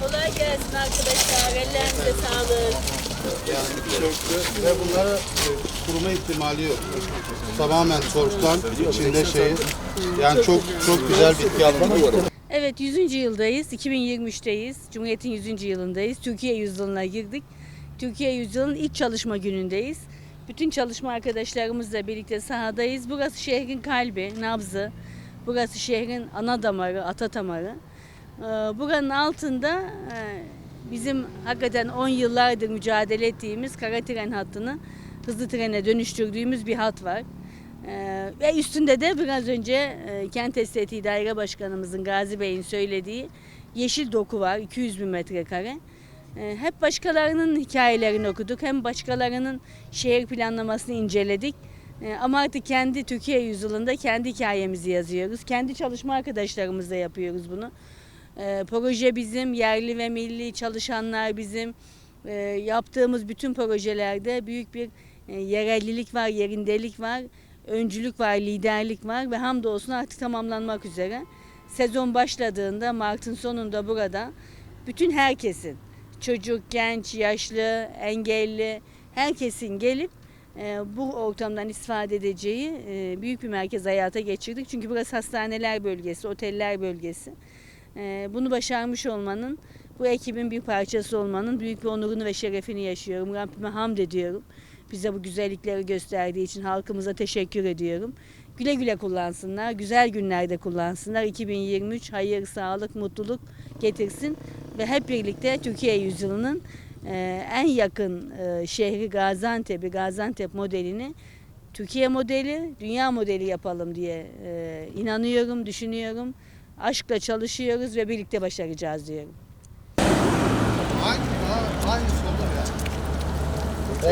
Kolay gelsin arkadaşlar. Ellerinize sağlık. Ve bunları e, kuruma ihtimali yok. Tamamen torftan içinde şey. Yani çok çok güzel bitki alımı. Evet 100. yıldayız. 2023'teyiz. Cumhuriyet'in 100. yılındayız. Türkiye yüzyılına girdik. Türkiye yüzyılının ilk çalışma günündeyiz. Bütün çalışma arkadaşlarımızla birlikte sahadayız. Burası şehrin kalbi, nabzı. Burası şehrin ana damarı, ata damarı. Ee, Buranın altında e, bizim hakikaten 10 yıllardır mücadele ettiğimiz kara tren hattını hızlı trene dönüştürdüğümüz bir hat var. Ee, ve üstünde de biraz önce e, Kent Estetiği Daire Başkanımızın Gazi Bey'in söylediği yeşil doku var 200 bin metrekare. Ee, hep başkalarının hikayelerini okuduk hem başkalarının şehir planlamasını inceledik. Ee, ama artık kendi Türkiye yüzyılında kendi hikayemizi yazıyoruz. Kendi çalışma arkadaşlarımızla yapıyoruz bunu. Ee, proje bizim, yerli ve milli çalışanlar bizim. Yaptığımız bütün projelerde büyük bir e, yerellilik var, yerindelik var, öncülük var, liderlik var ve hamdolsun artık tamamlanmak üzere. Sezon başladığında Mart'ın sonunda burada bütün herkesin, çocuk, genç, yaşlı, engelli, herkesin gelip e, bu ortamdan istifade edeceği e, büyük bir merkez hayata geçirdik. Çünkü burası hastaneler bölgesi, oteller bölgesi. E, bunu başarmış olmanın, bu ekibin bir parçası olmanın büyük bir onurunu ve şerefini yaşıyorum. Rabbime hamd ediyorum. Bize bu güzellikleri gösterdiği için halkımıza teşekkür ediyorum. Güle güle kullansınlar, güzel günlerde kullansınlar. 2023 hayır, sağlık, mutluluk getirsin ve hep birlikte Türkiye yüzyılının e, en yakın e, şehri Gaziantep'i, Gaziantep modelini Türkiye modeli, dünya modeli yapalım diye e, inanıyorum, düşünüyorum. Aşkla çalışıyoruz ve birlikte başaracağız diyorum. Aynı, aynı soru.